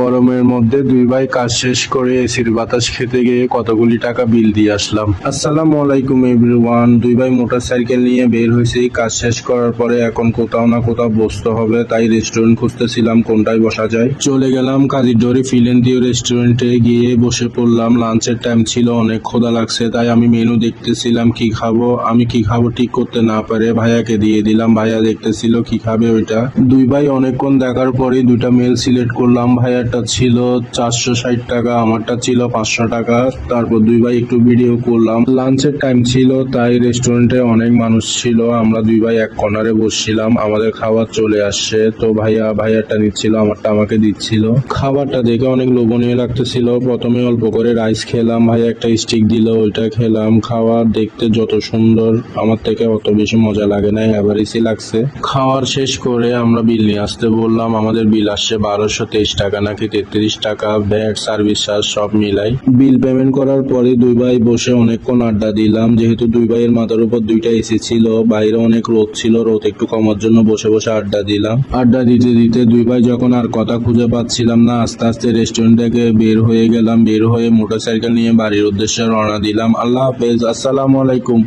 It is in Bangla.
গরমের মধ্যে দুই ভাই কাজ শেষ করে এসির বাতাস খেতে গিয়ে কতগুলি টাকা বিল দিয়ে আসলাম। আসসালামু আলাইকুম এভরিওয়ান। দুই ভাই মোটরসাইকেল নিয়ে বের হয়েছি। কাজ শেষ করার পরে এখন কোথাও না কোথাও বসতে হবে, তাই রেস্টুরেন্ট খুঁজতেছিলাম কোনটায় বসা যায়। চলে গেলাম কাজীডোরি ফিলেন্দিও রেস্টুরেন্টে গিয়ে বসে পড়লাম। লাঞ্চের টাইম ছিল, অনেক খোদা লাগছে, তাই আমি মেনু দেখতেছিলাম, কি খাব, আমি কি খাব ঠিক করতে না পারে ভাইয়াকে দিয়ে দিলাম। ভাইয়া দেখতেছিল, কি খাবে ওইটা। দুই ভাই অনেকক্ষণ দেখার পরে দুইটা মেল সিলেক্ট করলাম। ভাইয়ারটা ছিল চারশো ষাট টাকা, আমারটা ছিল পাঁচশো টাকা। তারপর দুই ভাই একটু ভিডিও করলাম। লাঞ্চের টাইম ছিল, তাই রেস্টুরেন্টে অনেক মানুষ ছিল। আমরা দুই ভাই এক কর্নারে বসছিলাম। আমাদের খাবার চলে আসছে। তো ভাইয়া, ভাইয়ারটা নিচ্ছিল, আমারটা আমাকে দিচ্ছিল। খাবারটা দেখে অনেক লোভনীয় লাগতেছিল। প্রথমে অল্প করে রাইস খেলাম। ভাইয়া একটা স্টিক দিল, ওইটা খেলাম। খাবার দেখতে যত সুন্দর, আমার থেকে অত বেশি মজা লাগে না অ্যাভারেজই লাগছে। খাওয়ার শেষ করে আমরা বিল নিয়ে আসতে বললাম। আমাদের বিল আসছে বারোশো তেইশ টাকা নাকি তেত্রিশ টাকা ভ্যাট সার্ভিস চার্জ সব মিলাই। বিল পেমেন্ট করার পরে দুই ভাই বসে অনেকক্ষণ আড্ডা দিলাম। যেহেতু দুই ভাইয়ের মাথার উপর দুইটা এসি ছিল, বাইরে অনেক রোদ ছিল, রোদ একটু কমার জন্য বসে বসে আড্ডা দিলাম। আড্ডা দিতে দিতে দুই ভাই যখন আর কথা খুঁজে পাচ্ছিলাম না, আস্তে আস্তে রেস্টুরেন্ট থেকে বের হয়ে গেলাম। বের হয়ে মোটরসাইকেল নিয়ে বাড়ির উদ্দেশ্যে রওনা দিলাম। আল্লাহ হাফেজ, আসসালামু আলাইকুম।